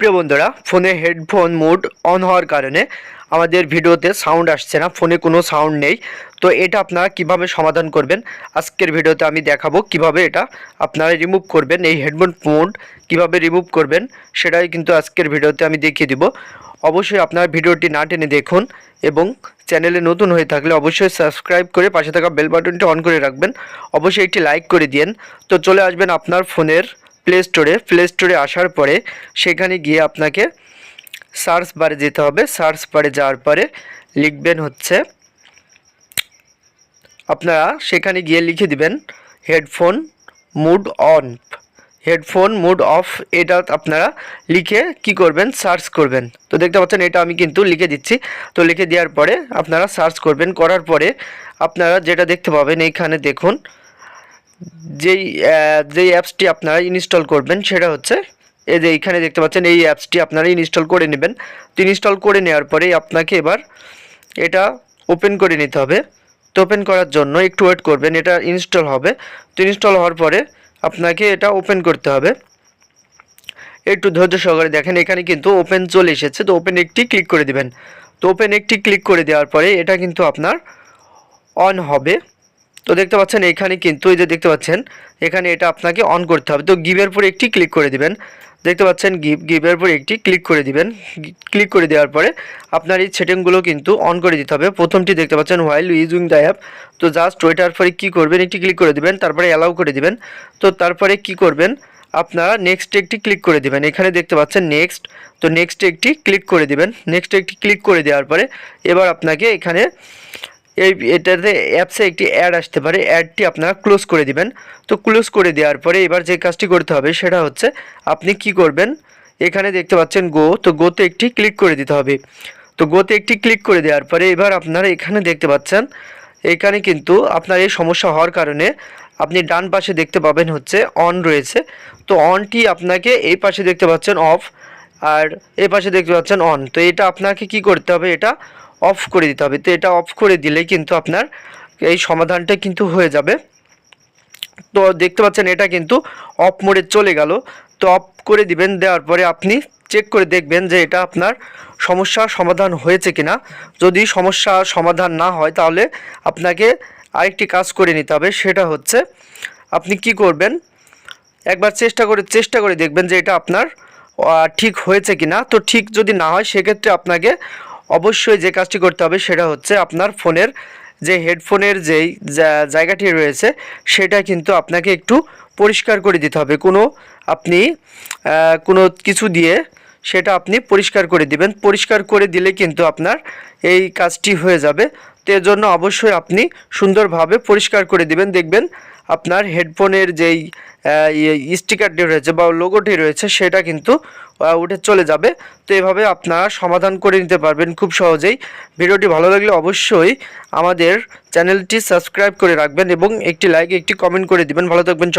প্রিয় বন্ধুরা, ফোনে হেডফোন মোড অন হওয়ার কারণে আমাদের ভিডিওতে সাউন্ড আসছে না, ফোনে কোনো সাউন্ড নেই। তো এটা আপনারা কীভাবে সমাধান করবেন? আজকের ভিডিওতে আমি দেখাবো কীভাবে এটা আপনারা রিমুভ করবেন, এই হেডফোন মোড কীভাবে রিমুভ করবেন, সেটাই কিন্তু আজকের ভিডিওতে আমি দেখিয়ে দিব। অবশ্যই আপনার ভিডিওটি না টেনে দেখুন এবং চ্যানেলে নতুন হয়ে থাকলে অবশ্যই সাবস্ক্রাইব করে পাশে থাকা বেল বাটনটি অন করে রাখবেন। অবশ্যই একটি লাইক করে দিন তো চলে আসবেন আপনার ফোনের প্লে স্টোরে প্লে স্টোরে আসার পরে সেখানে গিয়ে আপনাকে সার্চ বারে যেতে হবে। সার্চ বারে যাওয়ার পরে লিখবেন হচ্ছে, আপনারা সেখানে গিয়ে লিখে দিবেন headphone mood on headphone mood off এটা আপনারা লিখে কি করবেন? সার্চ করবেন। তো দেখতে পাচ্ছেন, এটা আমি কিন্তু লিখে দিচ্ছি। তো লিখে দেওয়ার পরে আপনারা সার্চ করবেন। করার পরে আপনারা যেটা দেখতে পাবেন, এইখানে দেখুন যেই যেই অ্যাপসটি আপনারা ইনস্টল করবেন সেটা হচ্ছে, এই যে এইখানে দেখতে পাচ্ছেন এই অ্যাপসটি আপনারা ইনস্টল করে নেবেন। তো ইনস্টল করে নেওয়ার পরে আপনাকে এবার এটা ওপেন করে নিতে হবে। তো ওপেন করার জন্য একটু ওয়েট করবেন, এটা ইনস্টল হবে। তো ইনস্টল হওয়ার পরে আপনাকে এটা ওপেন করতে হবে। একটু ধৈর্য সহকারে দেখেন, এখানে কিন্তু ওপেন চলে এসেছে। তো ওপেন একটি ক্লিক করে দিবেন। তো ওপেন একটি ক্লিক করে দেওয়ার পরে এটা কিন্তু আপনার অন হবে। তো দেখতে পাচ্ছেন, এখানে কিন্তু এই যে দেখতে পাচ্ছেন, এখানে এটা আপনাকে অন করতে হবে। তো গিভের পরে একটি ক্লিক করে দিবেন। দেখতে পাচ্ছেন গিভ গিভের পরে একটি ক্লিক করে দিবেন। ক্লিক করে দেওয়ার পরে আপনার এই সেটিংগুলো কিন্তু অন করে দিতে হবে। প্রথমটি দেখতে পাচ্ছেন হোয়াইল ইউজিং দ্য অ্যাপ তো জাস্ট ওইটার পরে কী করবেন, একটি ক্লিক করে দিবেন, তারপরে অ্যালাউ করে দিবেন। তো তারপরে কি করবেন, আপনারা নেক্সট একটি ক্লিক করে দিবেন। এখানে দেখতে পাচ্ছেন নেক্সট তো নেক্সট একটি ক্লিক করে দিবেন। নেক্সট একটি ক্লিক করে দেওয়ার পরে এবার আপনাকে এখানে এই এটাতে অ্যাপসে একটি অ্যাড আসতে পারে। অ্যাডটি আপনারা ক্লোজ করে দিবেন। তো ক্লোজ করে দেওয়ার পরে এবার যে কাজটি করতে হবে সেটা হচ্ছে আপনি কি করবেন? এখানে দেখতে পাচ্ছেন গো তো গোতে একটি ক্লিক করে দিতে হবে। তো গোতে একটি ক্লিক করে দেওয়ার পরে এবার আপনারা এখানে দেখতে পাচ্ছেন, এখানে কিন্তু আপনার এই সমস্যা হওয়ার কারণে আপনি ডান পাশে দেখতে পাবেন হচ্ছে অন রয়েছে। তো অনটি আপনাকে এই পাশে দেখতে পাচ্ছেন অফ আর এই পাশে দেখতে পাচ্ছেন অন তো এটা আপনাকে কি করতে হবে? এটা অফ করে দিতে হবে। তো এটা অফ করে দিলে কিন্তু আপনার এই সমাধানটা কিন্তু হয়ে যাবে। তো দেখতে পাচ্ছেন এটা কিন্তু অফ মোডে চলে গেল। তো অফ করে দিবেন, দেওয়ার পরে আপনি চেক করে দেখবেন যে এটা আপনার সমস্যার সমাধান হয়েছে কিনা। যদি সমস্যা সমাধান না হয়, তাহলে আপনাকে আরেকটি কাজ করে নিতে হবে। সেটা হচ্ছে আপনি কি করবেন? একবার চেষ্টা করে চেষ্টা করে দেখবেন যে এটা আপনার ঠিক হয়েছে কি না তো ঠিক যদি না হয়, সেক্ষেত্রে আপনাকে অবশ্যই যে কাজটি করতে হবে সেটা হচ্ছে আপনার ফোনের যে হেডফোনের যেই জায়গাটি রয়েছে, সেটা কিন্তু আপনাকে একটু পরিষ্কার করে দিতে হবে। কোনো আপনি কোনো কিছু দিয়ে সেটা আপনি পরিষ্কার করে দিবেন। পরিষ্কার করে দিলে কিন্তু আপনার এই কাজটি হয়ে যাবে। এর জন্য অবশ্যই আপনি সুন্দরভাবে পরিষ্কার করে দিবেন। দেখবেন আপনার হেডফোনের যেই স্টিকারটি রয়েছে বা লোগোটি রয়েছে, সেটা কিন্তু উঠে চলে যাবে। তো এভাবে আপনারা সমাধান করে নিতে পারবেন খুব সহজেই। ভিডিওটি ভালো লাগলে অবশ্যই আমাদের চ্যানেলটি সাবস্ক্রাইব করে রাখবেন এবং একটি লাইক একটি কমেন্ট করে দিবেন। ভালো থাকবেন